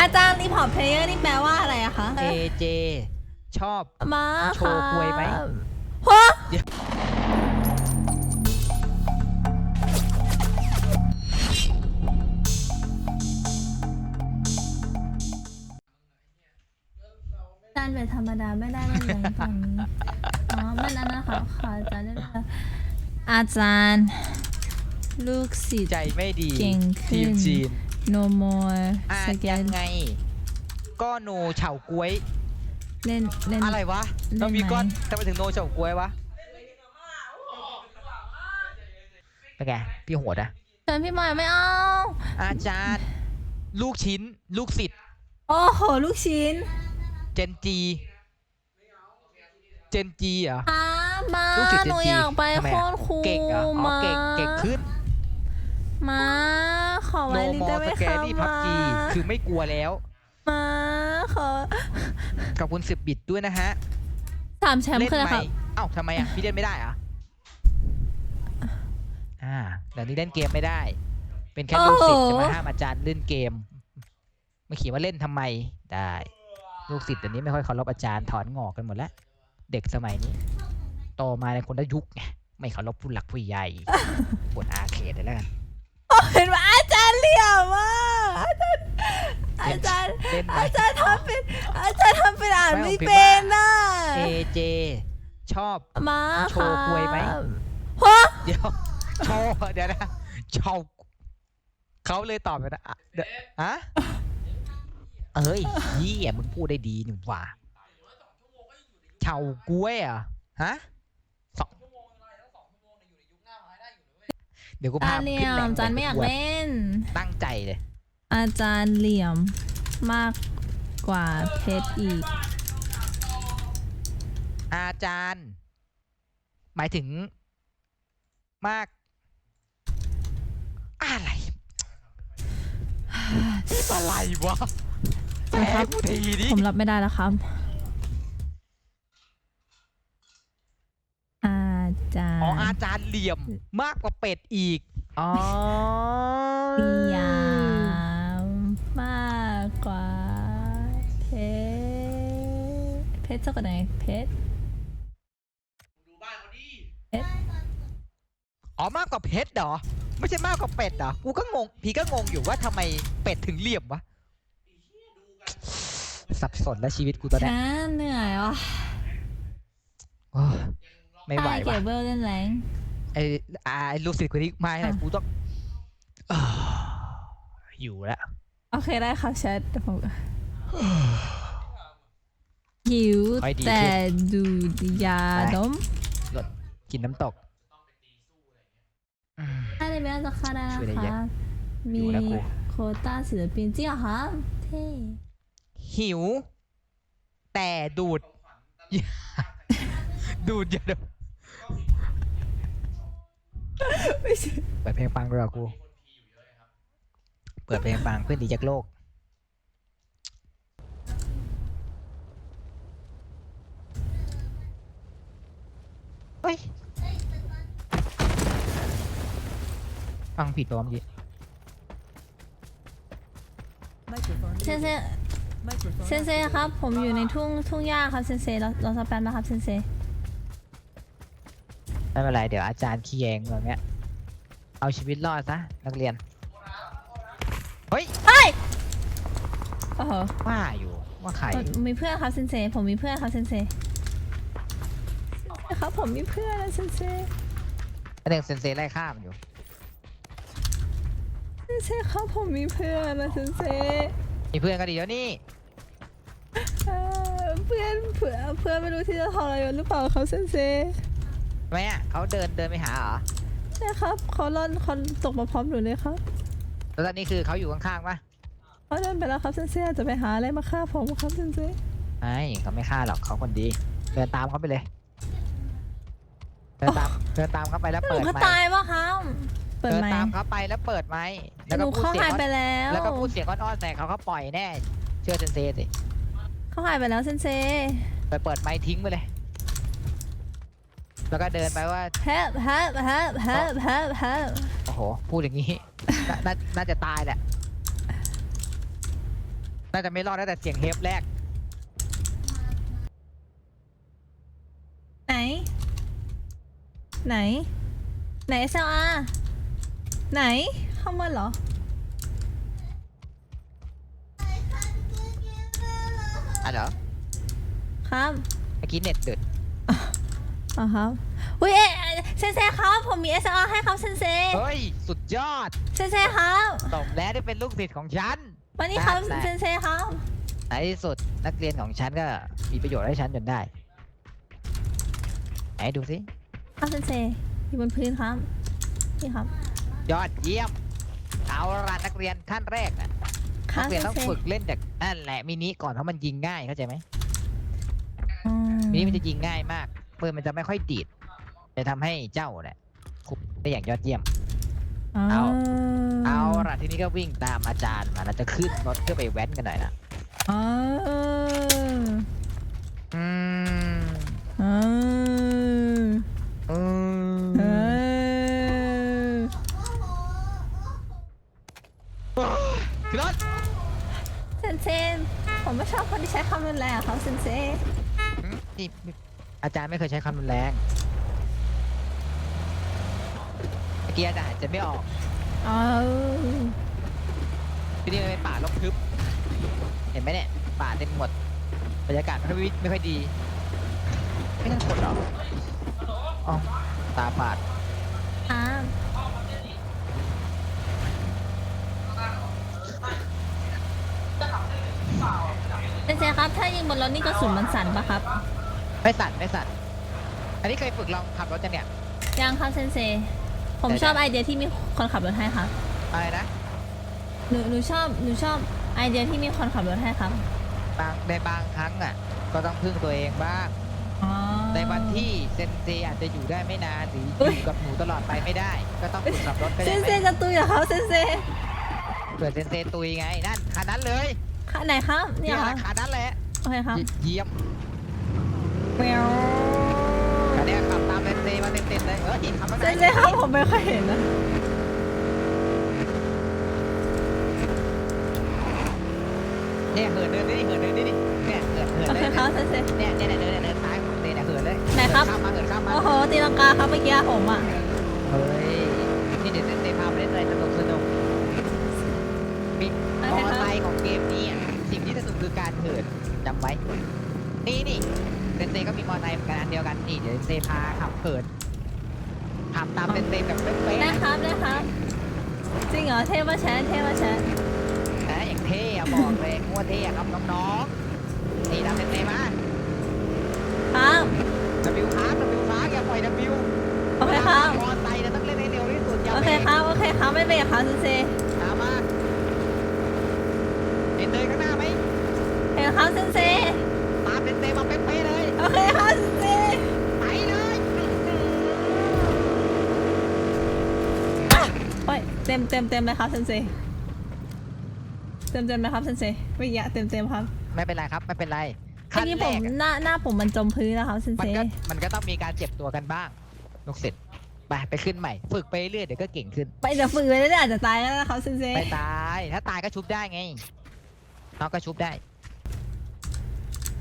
อาจารย์รีพอร์ตเพลเยอร์นี่แปลว่าอะไรอะคะ AJ ชอบ มาโชว์ควยไหมครับฮะเดี๋ยว อาจารย์เป็นธรรมดาไม่ได้เลยเลยตอนนี้อ๋อมันอันนั้นค่ะค่ะอาจารย์ได้เลยอาจารย์ ลูกศิษย์ ใจไม่ดีเก่งขึ้ทีมน จีน no more อ่าสนแกยันงไง ก็โนเฉาก้วย เล่นเล่น อะไรวะเล่นเรามีไหม ก้อนทำไมถึงโนเฉาก้วยวะเป็นไงพี่โหดอะเชิญพี่หมอยไม่เอา อาจารย์ ลูกชิ้น ลูกศิษย์โอ้โห ลูกชิ้นเจนจี เจนจีเหรอ อามาลูกศิษย์หนูเจนจีอยากไปทำไมโคอะนครูเก่งเหรออ๋อมาเก่งเก่งขึ้น มา ขอโนไว้ลิมได้อไหมสแกคะรี่พับมาจีคือไม่กลัวแล้ว มาขอขอบคุณสิบบิตด้วยนะฮะสามแชมป์เล่นคืออะไรไหมครับ เอ้าทำไมอะ พี่เล่นไม่ได้เหรออ่าเดี๋ยวนี้เล่นเกมไม่ได้ เป็นแค่ลูกศิษย์จะมาห้ามอาจารย์เล่นเกม มาเขียนว่าเล่นทำไมได้ ลูกศิษย์เดี๋ยวนี้ไม่ค่อยเคารพอาจารย์ถอนงอกกันหมดแล้ว เด็กสมัยนี้โตมาในคนละยุคไงไม่เคารพผู้หลักผู้ใหญ่ปวดอาเขตเลยแล้วกัน เห็นว่าอาจารย์เหลี่ยมมากอาจารย์อาจารย์ เล่นไหมอาจารย์ทำเป็นอาจารย์ทำเป็นอ่านไม่ไม่ผมคิดเป็นว่าน่ะ AJ ชอบ มาโชว์ควยไหมรับฮะเดี๋ยว โชว์เดี๋ยวนะโชว์เขาเลยตอบไปนะอะเดี๋ยวฮะเอ้ยยี่อะมึงพูดได้ดีหนึ่งว่า เฉาก้วยเหรอะฮะสองเดี๋ยวกูอาพาจารย์เหมึงลี่ขึ้ยนแรมงอาจารย์ไม่อยากประวดเล่น ตั้งใจเลย อาจารย์เหลี่ยม มากกว่าเพชรอีก อาจารย์ หมายถึง มาก อะไรอะไรวะแหมกูทีดิผมรับไม่ได้แล้วครับ อาจารอ๋อย์อาจารย์เหลี่ยมมากกว่าเป็ดอีก อ๋อเหลี่ย ชรเพชรเท่ากับไหนเพชรเพชรอ๋อมากกว่าเพชรเหรอ ไม่ใช่มากกว่าเป็ดเหรอ กูก็งง พี่ก็งงอยู่ว่าทำไมเป็ดถึงเหลี่ยมวะสับสนแล้วชีวิตกูตอนเนี้ยแค่เหนื่อยวะโอ้ยไม่ไหวไอ้เกวะเบิลเล่นแรงไอ้อ่าไอ้ลูกศิษย์คนนี้มาไหนอะกูต้องอ่าอยู่แล้ว โอเคได้ครับแชทแต่ผม หิวค่อยดีแต่ขึ้นดูดยาไปดมกินน้ำตกอืมถ้าในเบลจะเข้าได้ช่วยได้นะเยคะอะมีอยู่นะครู โควต้าศิลปินจริงเหรอคะเท่หิว แต่ดูดดูดอย่าดมไม่ใช่เปิดเพลงฟังด้วยเหรอกู เปิดเพลงฟังเพื่อนดีจากโลก เฮ้ยฟังผิดตัวเมื่อกี้เซนเซเซนเซครับ ผมอยู่ในทุ่งทุ่งหญ้าครับเซนเซเราเราสแปมนะครับเซนเซไม่เป็นไร เดี๋ยวอาจารย์ขี้แยงแบบเนี้ย เอาชีวิตรอดซะ นักเรียน เฮ้ยโอ้โหว่าอยู่ว่าใครผมมีเพื่อนครับเซนเซผมมีเพื่อนครับเซนเซ ครับผมมีเพื่อนนะเซนเซเด็กเซนเซไล่ฆ่ามันอยู่ เซนเซครับผมมีเพื่อนนะเซนเซมีเพื่อนก็ดีแล้วนี่เอ่อเพื่อนเพื่อนเพื่อนไม่รู้ที่จะทรยศหรือเปล่าครับเซนเซทำไมอะเขาเดินเดินไปหาเหรอใช่ครับเขาล่อนเขาตกมาพร้อมหนูเลยครับแล้วตอนนี้คือเขาอยู่ข้างๆปะเขาเดินไปแล้วครับเซนเซอาจจะไปหาอะไรมาฆ่าผมครับเซนเซไม่เขาไม่ฆ่าหรอกเขาคนดี เดินตามเขาไปเลย เดินตามเดินตามเขาไปแล้วหนูเปิดเขาไมตายค์วะครับเปิดเดินไหมตามเขาไปแล้วเปิดไมค์แล้วหก็นูพูดเขาเสียงหายไปอ้อนแล้ว แล้วก็พูดเสียงอ้อนๆใส่เขาเขาปล่อยแน่ เชื่อเซนเซสิเขาหายไปแล้วเซนเซไปเปิดไมค์ทิ้งไปเลย แล้วก็เดินไปว่า help help help help help help โอ้โหพูดอย่างนี้น่าน่าน่าจะตายแหละน่าจะไม่รอดแล้วแต่เสียงเฮฟแรกไหน ไหน ไหน SLR ไหนเข้ามาเหรอ อะเหรอครับเมื่อกี้เน็ตเดือดอ๋อครับอุ้ยเอ๊ะเซนเซครับผมมี SLR ให้ครับเซนเซเฮ้ย สุดยอดเซนเซครับสมแล้วที่เป็นลูกศิษย์ของฉัน วันนี้ครับได้เซนเซครับในที่สุดนักเรียนของฉันก็มีประโยชน์ให้ฉันจนได้ ไหนดูสิ ครับเซนเซอยู่บนพื้นครับนี่ครับยอดเยี่ยมเอาละนักเรียนขั้นแรกน่ะครันับกเรีเซยนนต้องเซฝึกเล่นจากนั่นแหละมินิก่อนเพราะมันยิงง่ายเข้าใจไหมอืมมินิมันจะยิงง่ายมากปืนมันจะไม่ค่อยดีดจะทำให้เจ้าเนี่ยคุบได้อย่างยอดเยี่ยม เอา เอาละทีนี้ก็วิ่งตามอาจารย์มาเราจะขึ้นรถเพื่อไปแว้นกันหน่อยนะอ๋ออื ขึ้นรถเซนเซผมไม่ชอบคนที่ใช้คำรุนแรงอะครับเซนเซอืมนี่อาจารย์ไม่เคยใช้คำรุนแรงเมื่อกี้อาจารย์หายใจไม่ออก อ๋อที่นี่มันเป็นป่ารกทึบ เห็นไหมเนี่ย ป่าเต็มหมด บรรยากาศไม่ค่อยไม่ค่อยดี ไม่น่ากดหรออ๋อตาฝาด อ่า เซนเซครับ ถ้ายิงบนรถนี่กระสุนมันสั่นปะครับ ไม่สั่นไม่สั่นอันนี้เคยฝึกลองขับรถจังเนี่ย ยังครับเซนเซ ผมได้ชอบได้ไอเดียที่มีคนขับรถให้ครับ อะไรนะหนูหนูชอบหนูชอบไอเดียที่มีคนขับรถให้ครับ บางในบางครั้งอะ ก็ต้องพึ่งตัวเองบ้างอ๋อในวันที่เซนเซอาจจะอยู่ได้ไม่นานหรือเอ้อยยู่กับหนูตลอดไปไม่ได้ ก็ต้องฝึกขับรถก็เซได้นไหเซมจะตุยเหรอครับเซนเซเผื่อเซนเซตุยไงนั่นคันนั้นเลย ค่ะไหนครับเนี่ยเหรอคันนั้นแหละโอเคครับเยี่ยมแมวคันเนี้ยขับตามเซนเซมาเต็มๆเลยเออขับมาเซนเซครับผมไม่ค่อยเห็นนะเนี่ยเหินเดินนี่เหินเดินนี่ดิเนี่ยเหินเหินโอเลเคยครับเซนเซเนี่ยเนี่ยเนี่ยเดินเดินซ้ายของเซนเนี่ยเหินเลยไหนครับเหิข้ามมาเหินข้ามมาโอ้โหตีลังกาครับเมื่อกี้ผมอะ เฮ้ยนี่เดี๋ยวเซนเซพาไปเล่นอะไรสนุกสนุกมี โอ ม เค อ ครับ ไซค์ของเกมนี้อะสิ่งที่สนุกคือการเหินจำไว้ นี่นี่เซนเซก็มีมอไซค์เหมือนกันอันเดียวกันนี่เดี๋ยวเซนพาขับเหินขับตามเซนเซแบบเป๊ะๆได้นะ ครับได้ครับ จริงเหรอ เทพว่าแชทเทพว่าแชทนะอย่างเท่อะบอกเลยงัวเท่อะครับน้องๆนี่ตามเซนเซมาครับ W ค้าง W ค้างอย่าปล่อย W โอเคครับ มอไซค์เนี่ยต้องเล่นให้เร็วที่สุดอย่าโอเบเครกครับ โอเคครับ ไม่เป็นไรครับเซนเซตามมาเห็นเลยข้างหน้าไหมเห็นครับเซนเซ ตามเซนเซมาเป๊ะๆเลย โอเคครับเซนเซ ไปเลย โอ้ยเต็ มเต็มเต็มเลยครับเซนเซเต็มเต็มเลยครับเซนเซไม่อยากเต็มเต็มครับไม่เป็นไรครับไม่เป็นไรเมื่อกี้ผมอะหน้าหน้าผมมันจมพื้นแล้วครับเซนมัเซนก็มันก็ต้องมีการเจ็บตัวกันบ้างลูกศิษย์ไปไปขึ้นใหม่ ฝึกไปเรื่อยเดี๋ยวก็เก่งขึ้น ไปเดี๋ยวฝึกไปเรื่อยๆอาจจะตายแล้วนะครับเซนเซไม่ตายถ้าตายก็ชุบได้ไงน้องก็ชุบได้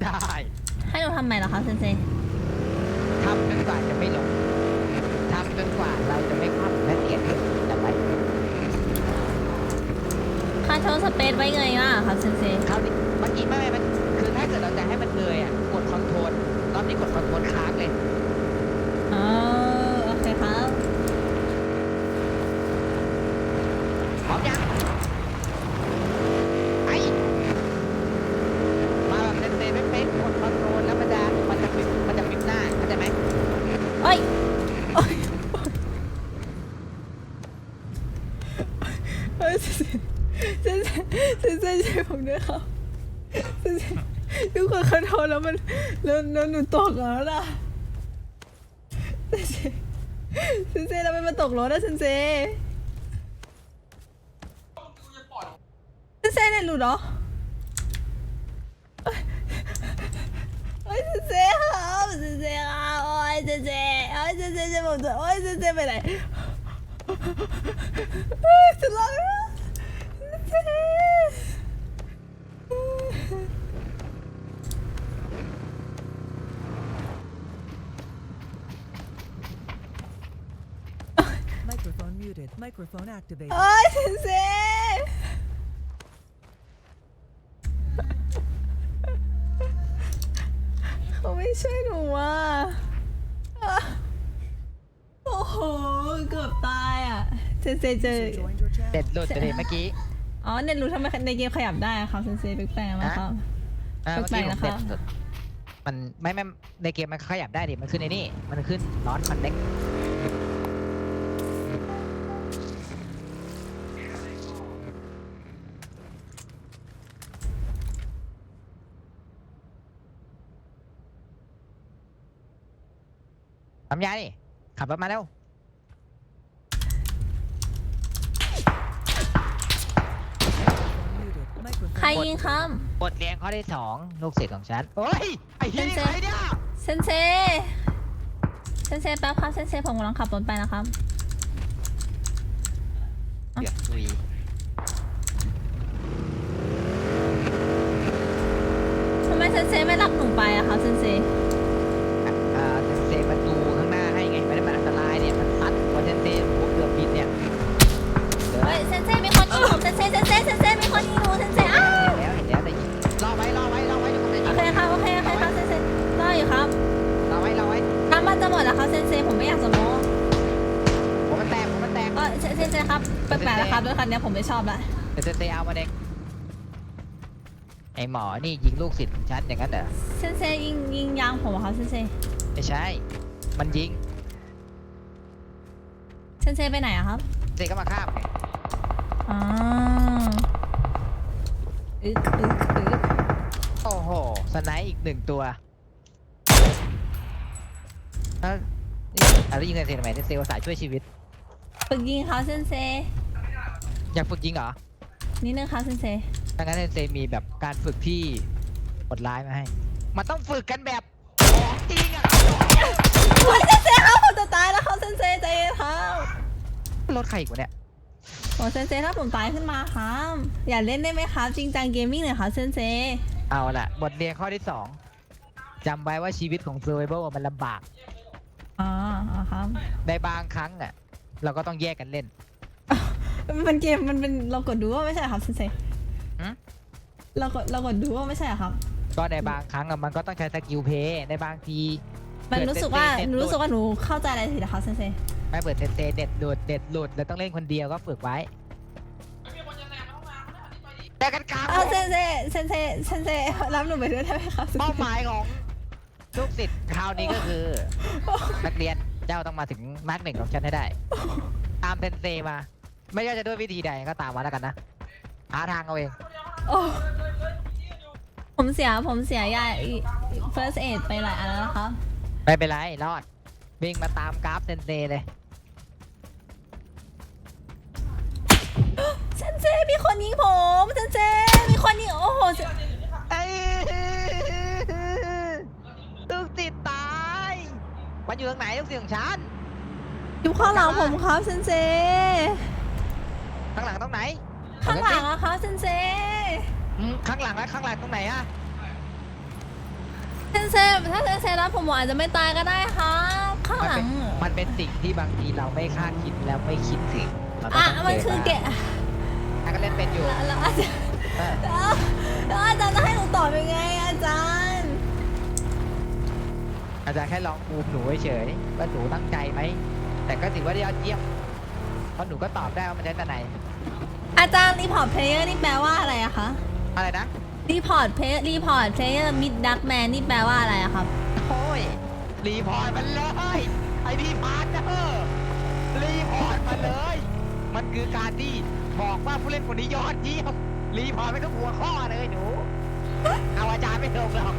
ได้ ให้หนูทำใหม่เหรอครับเซนเซทำจนกว่าจะไม่หลงทำจนกว่าเราจะไม่คว่ำและเตียนขึ้นจำไว้ ค่าโชว์สเปซไว้ไงล่ะครับเซนเซคราวนี้เมื่อกี้ไม่ไม่มันคือถ้าเกิดเราจะให้มันเลยอะกดคอนโทรลรอบนี้กดคอนโทรลค้างเลยอ๋อโอเคครับพร้อมยังไปมาแบบเต็มๆเป๊ะๆกดคอนโทรลแล้วมันจะมันจะปิดมันจะปิดหน้าเข้าใจไหมเอ้ยโอ้ยเฮ้ย เซนเซนเซนเซช่วยผมด้วยครับเซนเซทุกคนขอโทษแล้วมันแล้วแล้วหนูตกแล้วล่ะเซนเซเซนเซทำไมมันตกรถอะเซนเซเซนเซเนี่ยหลุดเหรอโอ้ยเซนเซครับเซนเซครับโอ้ยเซนเซโอ้ยเซนเซจะผมจะโอ้ยเซนเซไปไหนโอ้ยจะรอดไหมเซนเซ Microphone activated. เอ้ยเซนเซเขาไม่ช่วยหนูอะอะโอ้โห เกือบตายอะเซนเซเจอ User joined your เด็ด channel. หลุดไปเลยเมื่อกี้อ๋อเน็ตรู้ทำไมในเกมขยับได้อะครับเซนเซแปลกๆนะครับ อ่าเมื่อกี้แปลผกๆนะคะมเด็ดหลุดมันไม่ไม่ในเกมมันขยับได้ดิมันขึ้นในนี่ มันขึ้นน็อตคอนเน็ก ทำยาดิขับรถมาเร็ว Muted. Microphone ใครยิงครับบทเรียนข้อที่สองลูกศิษย์ของฉันเฮ้ยไอ้เหี้ยนี่เซนเซใครเนี่ยเซนเซเซนเซแป๊บครับเซนเซผมกำลังขับรถไปนะครับ เดือดคุยทำไมเซนเซไม่รับหนูไปอะครับเซนเซ ไอหมอนี่ยิงลูกศิษย์ของฉันอย่างนั้นเหรอเซนเซยิงยิงยางผมเหรอครับเซนเซไม่ใช่ มันยิงเซนเซไปไหนอะครับเซก็มาฆ่าไงอ๋ออึกอึกอึกโอ้โหสไนป์อีกหนึ่งตัวเอ้านี่อะไรยิงเซนเซทำไมเซนเซอุตส่าห์ช่วยชีวิต ฝึกยิงครับเซนเซอยากฝึกยิงเหรอ นิดนึงครับเซนเซ ดังนั้นเซนเซมีแบบการฝึกที่โหดร้ายมาให้ มันต้องฝึกกันแบบของจริงอะโอ้ยเซนเซครับผมจะตายแล้วครับเซนเซใจเย็นครับรถใครอีกวะเนี่ยโอ้เซนเซถ้าผมตายขึ้นมาครับอย่าเล่นได้ไหมครับจริงจังเกมมิ่งหน่อยครับเซนเซเอาล่ะ บทเรียนข้อที่สองจำไว้ว่าชีวิตของ Survival มันลำบาก อ๋ออ๋อครับในบางครั้งอะ เราก็ต้องแยกกันเล่น มันเกมมันเป็นเรากดดูว่าไม่ใช่เหรอครับเซนเซหืม เรากดเรากดดูว่าไม่ใช่เหรอครับ ก็ในบางครั้งอะมันก็ต้องใช้สกิลเพย์ในบางทีมันรู้สึกว่าเน็ตหนูรู้สึกว่าหนูเข้าใจอะไรผิดนะครับเซนเซไม่เปิดเซนเซเด็ดหลุดเด็ดหลุดแล้วต้องเล่นคนเดียวก็ฝึกไว้แต่กันกลางอ้าวเซนเซเซนเซเซนเซรับหนูไปด้วยได้ไหมครับเป้าหมายของลูกศิษย์คราวนี้ก็คือนักเรียนเจ้าต้องมาถึงมาร์กหนึ่งของฉันให้ได้ ตามเซนเซมา ไม่ว่าจะด้วยวิธีใดก็ตามมาแล้วกันนะหาทางเอาเอง โอ้ผมเสียผมเสียยา first aid ไปหลายอันแล้วนะครับ ไม่เป็นไรรอด วิ่งมาตามกราฟเซนเซเลย เซนเซมีคนยิงผมเซนเซมีคนยิง โอ้โหเซไอ้ลูกศิษย์ตาย มันอยู่ตรงไหนลูกศิษย์ของฉัน อยู่ข้างหลังผมครับเซนเซ ข้างหลังตรงไหนข้างหลังอะครับเซนเซ อืมข้างหลังแล้วข้างหลังตรงไหนอะเซนเซถ้าเซนเซรับผมอาจจะไม่ตายก็ได้ครับข้างมันหลัเป็งนมันเป็นสิ่งที่บางทีเราไม่คาดคิดแล้วไม่คิดถึงเราก็อะต้งมันคือเกะอะก็เล่นเป็นอยู่แล้วแล้วอาจารย์เออแล้วอาจารย์จะให้หนูตอบยังไงอาจารย์อาจารย์แค่ลองปูมหนูเฉยๆว่าหนูตั้งใจไหมแต่ก็ถือว่ายอดเยี่ยมเพราะหนูก็ตอบได้ว่ามันใช้แต่ไหน อาจารย์รีพอร์ตเพลเยอร์นี่แปลว่าอะไรอะคะอะไรนะ รีพอร์ตเพลรีพอร์ตเพลเยอร์มิดดักแมนนี่แปลว่าอะไรอะครับ โอ้ย รีพอร์ตมันเลย ไอพี่พาร์ทเนอร์รีพอร์ตมาเลย มันคือการที่บอกว่าผู้เล่นคนนี้ยอดเยี่ยมรีพอร์ตไม่ต้องหัวข้อเลยหนู เอาอาจารย์ไม่ลงหรอก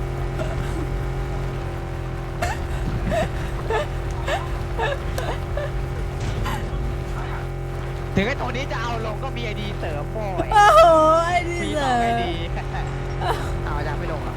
ถึงไอ้ตัวนี้จะเอาลงก็มีไอดีเสริมโว้ยโอ้โหไอ้นี่มีสเลองไอย ดี เอาจะไม่ลงหรอ